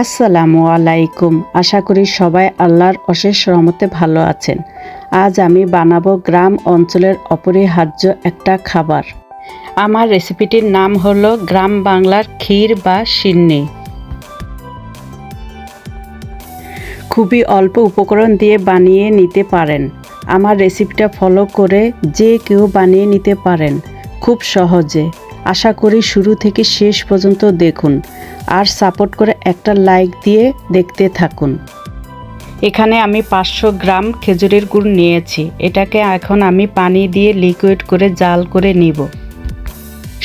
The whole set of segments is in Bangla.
আসসালামু আলাইকুম। আশা করি সবাই আল্লাহর অশেষ রহমতে ভালো আছেন। আজ আমি বানাবো গ্রাম অঞ্চলের অপরিহার্য একটা খাবার। আমার রেসিপিটির নাম হলো গ্রাম বাংলার ক্ষীর বা সিন্নি। খুবই অল্প উপকরণ দিয়ে বানিয়ে নিতে পারেন। আমার রেসিপিটা ফলো করে যে কেউ বানিয়ে নিতে পারেন। খুব সহজে। আশা করি শুরু থেকে শেষ পর্যন্ত দেখুন। আর সাপোর্ট করে একটা লাইক দিয়ে দেখতে থাকুন। এখানে আমি পাঁচশো গ্রাম খেজুরের গুড় নিয়েছি। এটাকে এখন আমি পানি দিয়ে লিকুইড করে জাল করে নিব।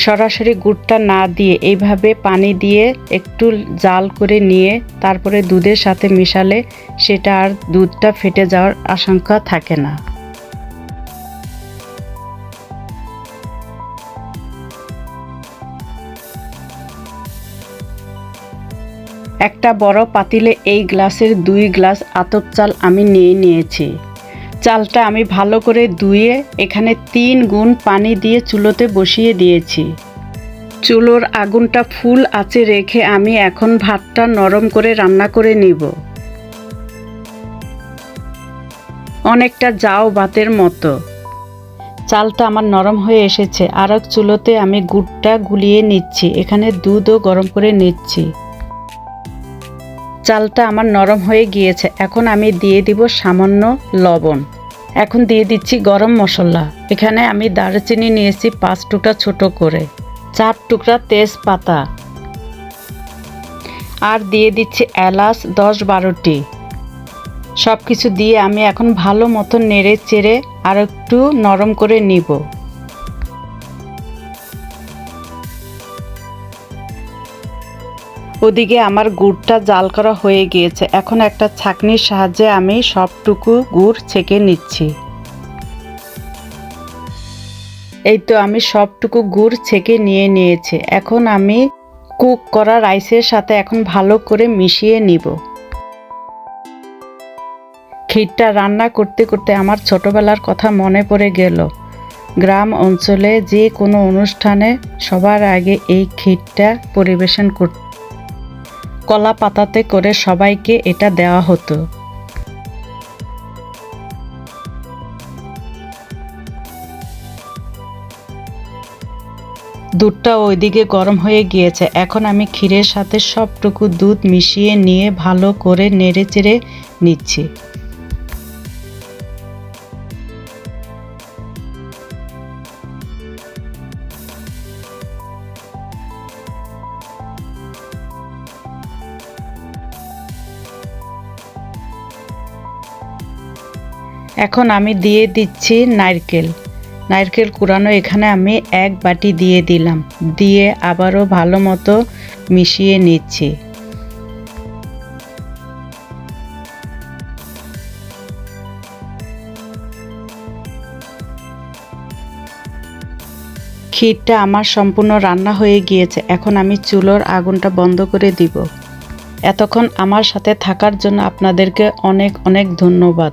সরাসরি গুড়টা না দিয়ে এইভাবে পানি দিয়ে একটু জাল করে নিয়ে তারপরে দুধের সাথে মিশালে সেটা আর দুধটা ফেটে যাওয়ার আশঙ্কা থাকে না। একটা বড় পাতিলে এই গ্লাসের দুই গ্লাস আতপ চাল আমি নিয়ে নিয়েছি। চালটা আমি ভালো করে ধুয়ে এখানে তিন গুণ পানি দিয়ে চুলোতে বসিয়ে দিয়েছি। চুলোর আগুনটা ফুল আছে রেখে আমি এখন ভাতটা নরম করে রান্না করে নিব। অনেকটা যাও ভাতের মতো। চালটা আমার নরম হয়ে এসেছে। আর এক চুলোতে আমি গুড়টা গুলিয়ে নিচ্ছি। এখানে দুধও গরম করে নিচ্ছি। চালটা আমার নরম হয়ে গিয়েছে। এখন আমি দিয়ে দিব সামান্য লবণ। এখন দিয়ে দিচ্ছি গরম মশলা। এখানে আমি দারচিনি নিয়েছি পাঁচ টুকরা ছোট করে। চার টুকরা তেজপাতা। আর দিয়ে দিচ্ছি এলাচ দশ বারোটি। সব কিছু দিয়ে আমি এখন ভালো মতো নেড়ে চেড়ে আর একটু নরম করে নিব। ওদিকে আমার গুড়টা জাল করা হয়ে গিয়েছে। এখন একটা ছাকনির সাহায্যে আমি সবটুকু গুড় ছেঁকে নিচ্ছি। এই তো আমি সবটুকু গুড় ছেঁকে নিয়ে নিয়েছি। এখন আমি কুক করা রাইসের সাথে এখন ভালো করে মিশিয়ে নিব। ক্ষীরটা রান্না করতে করতে আমার ছোটবেলার কথা মনে পড়ে গেল। গ্রাম অঞ্চলে যে কোনো অনুষ্ঠানে সবার আগে এই ক্ষীরটা পরিবেশন করত কলা পাতাতে করে সবাইকে এটা দেওয়া হতো। দুধটা ওইদিকে গরম হয়ে গিয়েছে। এখন আমি ক্ষীরের সাথে সবটুকু দুধ মিশিয়ে নিয়ে ভালো করে নেড়ে চেড়ে নিচ্ছি। এখন আমি দিয়ে দিচ্ছি নারকেল। নারকেল কুড়ানো এখানে আমি এক বাটি দিয়ে দিলাম। দিয়ে আবারও ভালো মতো মিশিয়ে নিচ্ছি। ক্ষীরটা আমার সম্পূর্ণ রান্না হয়ে গিয়েছে। এখন আমি চুলোর আগুনটা বন্ধ করে দিব। এতক্ষণ আমার সাথে থাকার জন্য আপনাদেরকে অনেক অনেক ধন্যবাদ।